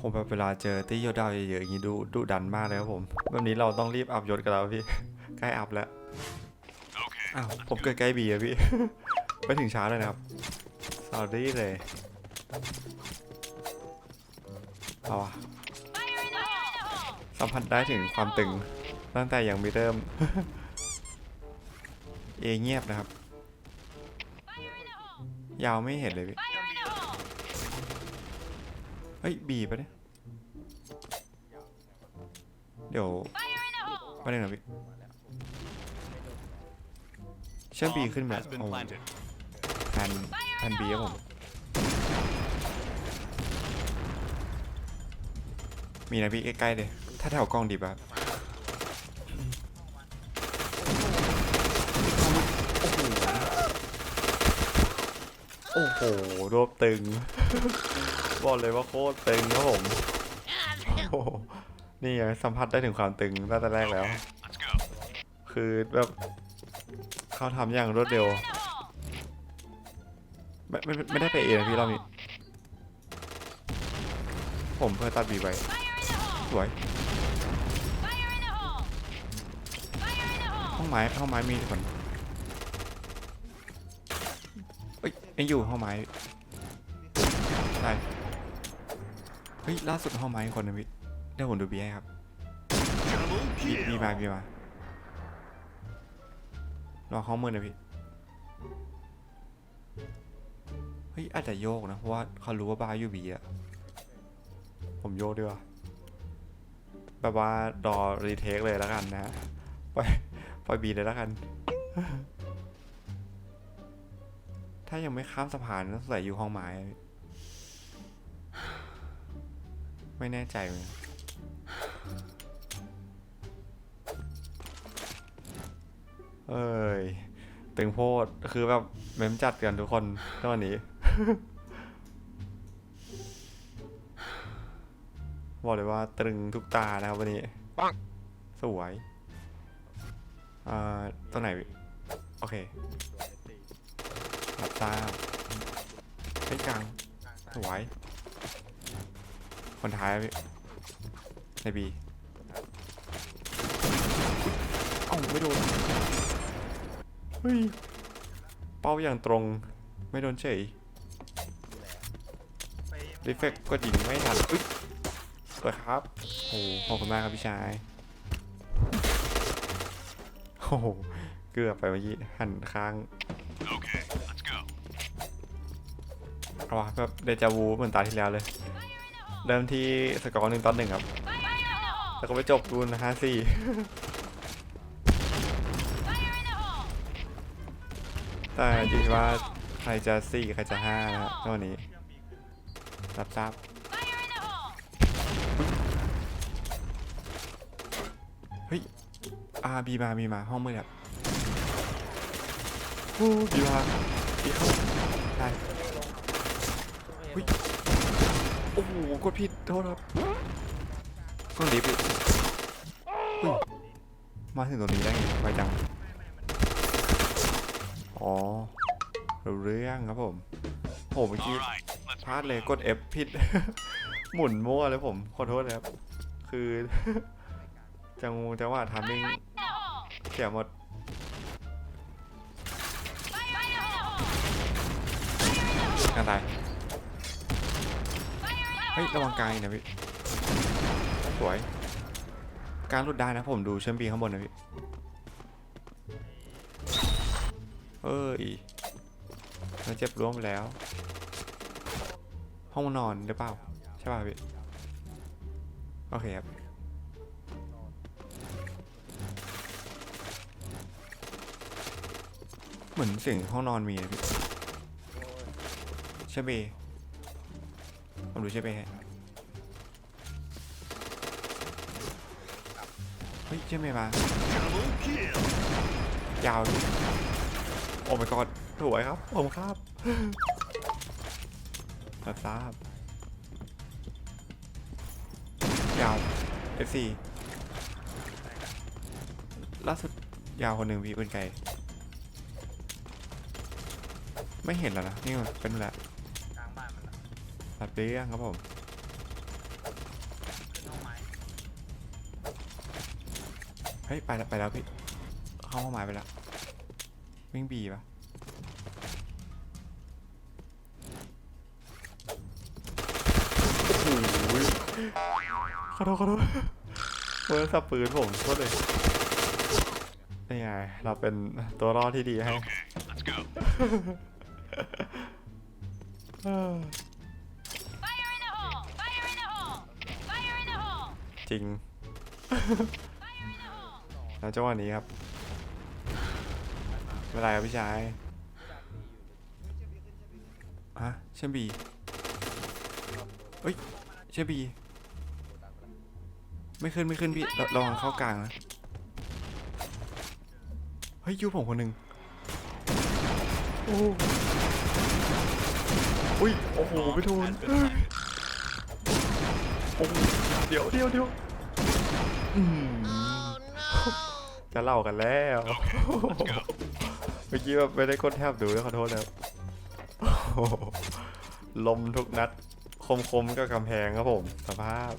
ผมแบบเวลาเจอตี้ยศดาวเยอะๆอย่างนี้ดูดุดันมากเลยครับผมแบบนี้เราต้องรีบอัพยศกันแล้วพี่ ใกล้อัพแล้วอ้าวผมเกิดใกล้บีอะพี่ ไปถึงช้าเลยนะครับสอรี่เลยเอาอะสัมผัสได้ถึงความตึงตั้งแต่ยังไม่เริ่ม เอเงียบนะครับ ยาวไม่เห็นเลยพี่ เฮ้ยบีปะเนี่ยเดี๋ยวมาหนึ่งนะพี่เชื่อมบีขึ้นมา has been โอ้ planted. แผ่นแผ่นบีครับผมมีนะพี่ใกล้ๆเลยถ้าแถวกล้องดิบอะโอ้โห รวบตึง บอกเลยว่าโคตรตึงครับผมโอ้โหนี่ไงสัมผัสได้ถึงความตึงตั้งแต่แรกแล้ว คือแบบเขาทำอย่างรวดเร็ว ไม่ไม่ไม่ได้ไปเองนะพี่รอบนี้ ผมเพื่อตัดบีไปสวยห้องไม้ห้องไม้มีคนเอ้ยยังอยู่ห้องไม้ เฮ้ยล่าสุดห้องไม้มีคนนะพี่เดี๋ยวผมดูบีให้ครับมีมีมามีมารอเขามือน่อยพี่เฮ้ยอาจจะโยกนะเพราะว่าเขารู้ว่าบ้าอยู่บีอะผมโยกดีกว่าแบบว่ารอรีเทคเลยแล้วกันนะฮะปล่อยปล่อยบีเลยแล้วกัน ถ้ายังไม่ข้ามสะพานก็ใส่อยู่ห้องไม้ ไม่แน่ใจเหมือนเอ้ย ตึงโพดคือแบบเมมจัดกันทุกคนตอนนี้ บอกเลยว่าตรึงทุกตานะครับวันนี้ ปัง สวย อ่าตัวไหน โอเครับทราบเป็นกลางสวย คนท้ายอะพี่ในบีเอ้าไม่โดนเฮ้ยเป้าอย่างตรงไม่โดนเฉยรีเฟกก็ยิงไม่ทันอุ๊ยสวยครับโอ้โหขอบคุณมากครับพี่ชายโอ้โหเกือบไปเมื่อกี้หันข้าง Okay, let's go. เอาวะแบบเดจาวูเหมือนตาที่แล้วเลย เริ่มที่สกอร์หนึ่งต่อหนึ่งครับ แล้วก็ไปจบดูนะฮะสี่แต่อยู่ที่ว่าใครจะสี่ใครจะห้านะฮะตอนนี้รับทราบเฮ้ยอาบีมาบีมาห้องมืดครับโอ้บีมาบีเข้าได้เฮ้ย โอ้โหกดผิดโทษครับก็รีบอีกมาถึงตรงนี้ได้ไงไวจัง อ๋อเรื่องครับผมโหเมื่อกี้พลาดเลยกด F ผิด หมุนมั่วเลยผม ขอโทษนะครับ คือ จังจังหวะทามิ่งเสียหมดงานตาย เฮ้ยระวังกายนะพี่สวยการหลุดได้นะผมดูเชื่อมบีข้างบนนะพี่เอ้ยเราเจ็บร่วมแล้ว ห้องนอนหรือเปล่า ใช่ป่ะพี่ โอเคครับเหมือนเสียงห้องนอนมีนะพี่ใช่เบผมดูใช่เบให้เฮ้ย ใช่เบมา double kill. ยาวดิโอ้ my god สวยครับผมครับรับทราบยาว F4 ล่าสุดยาวคนหนึ่งพี่เป็นไก่ไม่เห็นแล้วนะ นี่มันเป็นแหละกลางบ้านมันนะตัดเรื่องครับผม เฮ้ยไปแล้วไปแล้วพี่เข้าห้องหมายไปแล้ววิ่งบีปะโอ้โหขอโทษขอโทษเมื่อสับปืนผมโทษเลยนี่ไงเราเป็นตัวรอดที่ดีให้ Let's go. Fire in the hole! Fire in the hole! Fire in the hole! จริง แล้วจังหวะนี้ครับเวลาครับพี่ชายฮะเชมบีเฮ้ยเชมบี ไม่ขึ้นไม่ขึ้นพี่ระระวังเข้ากลางนะเฮ้ยยูผมคนหนึ่งโอ้อุ้ยโอ้โหไม่โดนโอ้เดี๋ยวเดี๋ยวเดี๋ยวอืม จะเล่ากันแล้ว เมื่อกี้แบบไม่ได้กดแทบดูแล้วขอโทษนะครับโอ้โหลมทุกนัด คมๆก็กำแพงครับผม สภาพ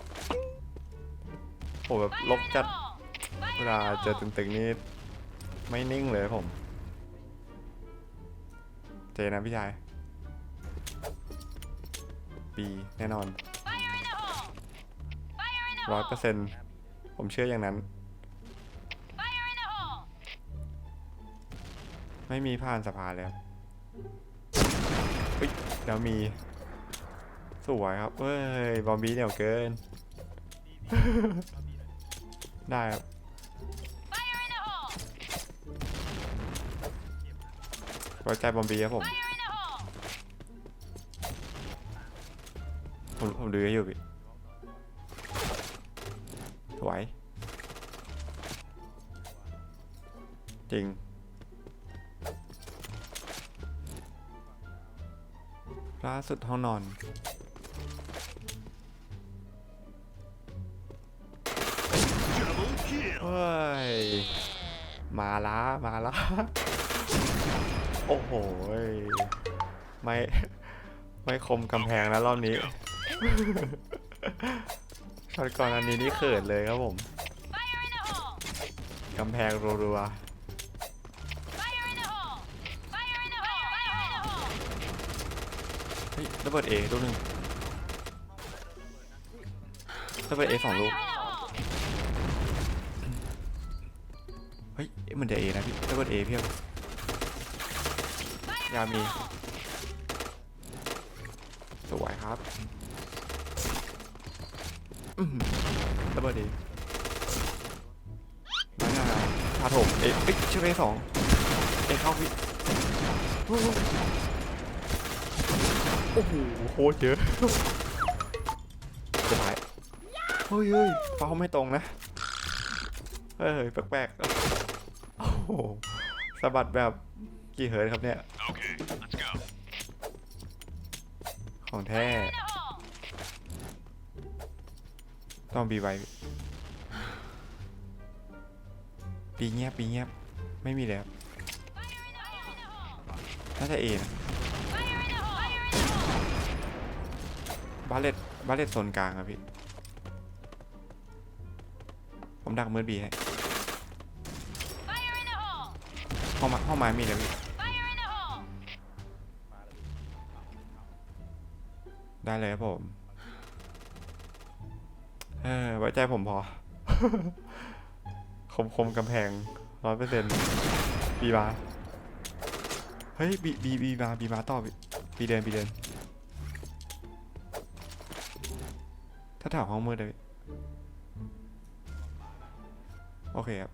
โอ้แบบล Fire บ in จั the ด hole! Fire เว in ลา the เจอ hole! ตึงๆนี่ไม่นิ่งเลยผม เจนะพี่ชายปีแน่นอน Fire in the hole! Fire in the ร้อย hole! เปอร์เซ็นต์ผมเชื่ออย่างนั้น ไม่มีผ่านสะพานเลยครับอุ๊ยเดี๋ยวมี สวยครับเฮ้ย บอมบี้เหนียวเกิน ได้ครับไว้ใจบอมบี้ครับผม ผม ผมดื้อยู่พี่สวย จริง ล่าสุดห้องนอน เฮ้ย มาละมาละโอ้โห ไม่ ไม่คมกำแพงแล้วรอบนี้ช็อตก่อนอันนี้นี่เขินเลยครับผม กำแพงรัว เฮ้ยระเบิดเอลูกหนึ่งระเบิดเอสองลูกเฮ้ยเอ๊ะมันจะเอนะพี่ระเบิดเอเพียบยามีสวยครับระเบิดเอมาหน้าพาถมเอ๊ะเอ๊ะเชื่อเอสองเอเข้าพี่ โอ้โหโอ้โหโคตรเยอะสุดท้ายเฮ้ยเฮ้ยเป้าไม่ตรงนะ เฮ้ยแปลกๆโอ้โหสะบัดแบบกี่เฮิร์ตซ์ครับเนี่ย Okay, let's go. ของแท้ Fire in the hole! ต้องบีไว้ปีเงียบปีเงียบ ไม่มีแล้ว Fire in the hole! น่าจะเอนะ บาเลตบาเลตโซนกลางครับพี่ ผมดักมือบีให้ห้องไม้ห้องไม้มีแล้วพี่ ได้เลยครับผม เออไว้ใจผมพอ คมคมกำแพงร้อยเปอร์เซ็นต์บีบาเฮ้ยบีบีบีบาบีบาต่อบีบีเดินบีเดิน ถ้าถามห้องมืดเลยโอเคครับ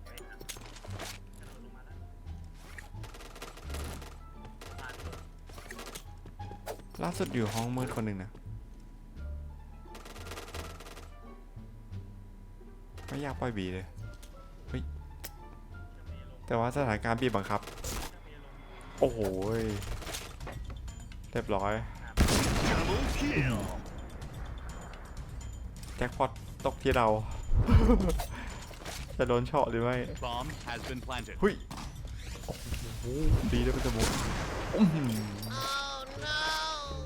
ล่าสุดอยู่ห้องมืดคนหนึ่งนะไม่อยากปล่อยบีเลยเฮ้ยแต่ว่าสถานการณ์บีบบังคับ โอ้โหเรียบร้อย Double kill. แจ็คพอตตกที่เรา จะโดนเฉาะหรือไม่ Bomb has been planted. หุยโอ้โหดีด้วยเป็นจมูกอื้อหือ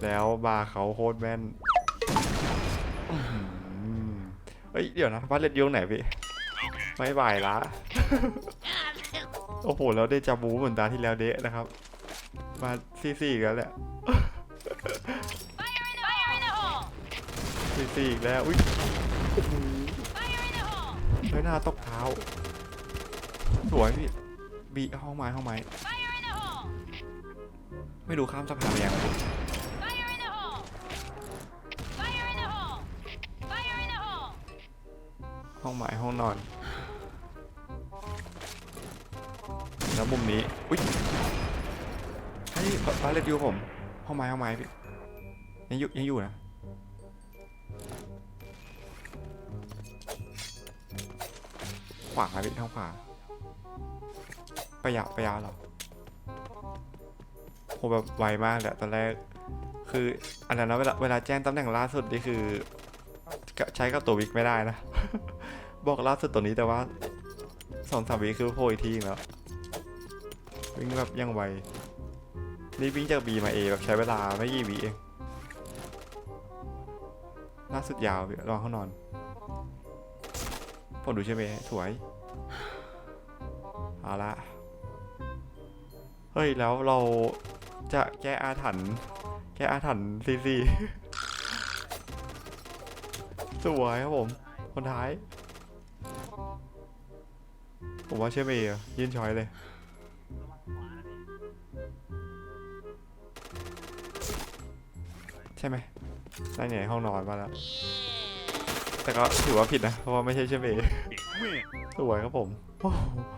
แล้วบาร์เขาโคตรแม่นอื้อหือเฮ้ย เดี๋ยวนะบ้านเล็ดอยุ่ตรงไหนพี่ไม่ไหวละ โอ้โห แล้วได้จาบูเหมือนตาที่แล้วเดะนะครับ มาซีซีอีกแล้วแหละ ซีอีกแล้ว อุ้ยโอ้ห Fire in the hole! เฮ้ยหน้าตกเท้า สวยพี่ บีห้องไม้ห้องไม้ ไม่รู้ข้ามสะพานไปยังไงห้องไม้ห้องนอน แล้วมุมนี้ อุ้ยเฮ้ยบาเลตอยู่ผม ห้องไม้ห้องไม้พี่ ยังอยู่ยังอยู่นะ ขวาพี่ทางขวาไปยาวไปยาวหรอโหแบบไวมากเลยอะตอนแรก คืออันนั้นนะเวลาเวลาแจ้งตำแหน่งล่าสุดนี่คือใช้กับตัววิกไม่ได้นะ บอกล่าสุดตัวนี้แต่ว่าสองสามวิคือโผล่อีกทีอีกแล้ววิ่งแบบยังไวนี่วิ่งจากบีมาเอแบบใช้เวลาไม่กี่วิเองล่าสุดยาวพี่รอเขานอน ผมดูใช่ไหมสวยเอาละเฮ้ย แล้วเราจะแก้อาถรรพ์แก้อาถรรพ์ซีซีสวยครับผม คนท้าย ผมว่าเชื่อเมย์อะยื่นช้อยเลย ใช่ไหมได้เนี่ยห้องนอนมาแล้ว แต่ก็ถือว่าผิดนะ เพราะว่าไม่ใช่เชื่อเมย์ Win. สวยครับผมโอ้โห